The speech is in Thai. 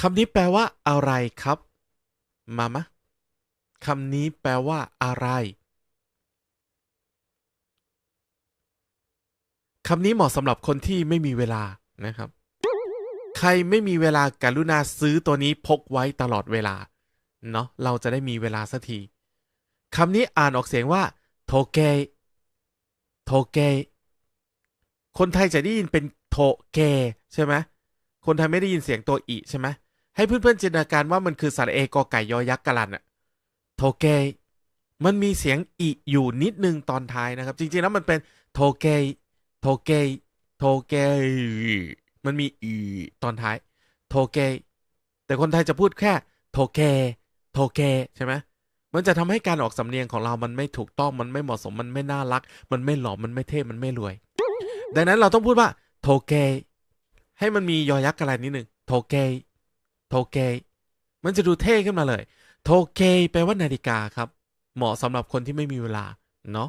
คำนี้แปลว่าอะไรครับ มามะคำนี้แปลว่าอะไรคำนี้เหมาะสำหรับคนที่ไม่มีเวลานะครับ ใครไม่มีเวลาการุณาซื้อตัวนี้พกไว้ตลอดเวลา เนาะเราจะได้มีเวลาสักทีคำนี้อ่านออกเสียงว่าโทเกโทเกคนไทยจะได้ยินเป็นโทเกใช่ไหมคนไทยไม่ได้ยินเสียงตัวอีใช่ไหม ให้เพื่อนๆจินตนาการว่ามันคือสระเอกอไก่ยอยักษ์กะลันอะโทเกมันมีเสียงอีอยู่นิดนึงตอนท้ายนะครับ จริงๆแล้วมันเป็นโทเกโทเกโทเกมันมีอีตอนท้ายโทเกแต่คนไทยจะพูดแค่โทเกโทเกใช่ไหมมันจะทำให้การออกสำเนียงของเรามันไม่ถูกต้องมันไม่เหมาะสมมันไม่น่ารัก มันไม่หล่อมันไม่เท่มันไม่รวย ดังนั้นเราต้องพูดว่าโทเกให้มันมียอยักษ์อะไรนิดหนึ่งโทเก โทเกมันจะดูเท่ขึ้นมาเลย โทเกแปลว่านาฬิกาครับ เหมาะสำหรับคนที่ไม่มีเวลา เนาะ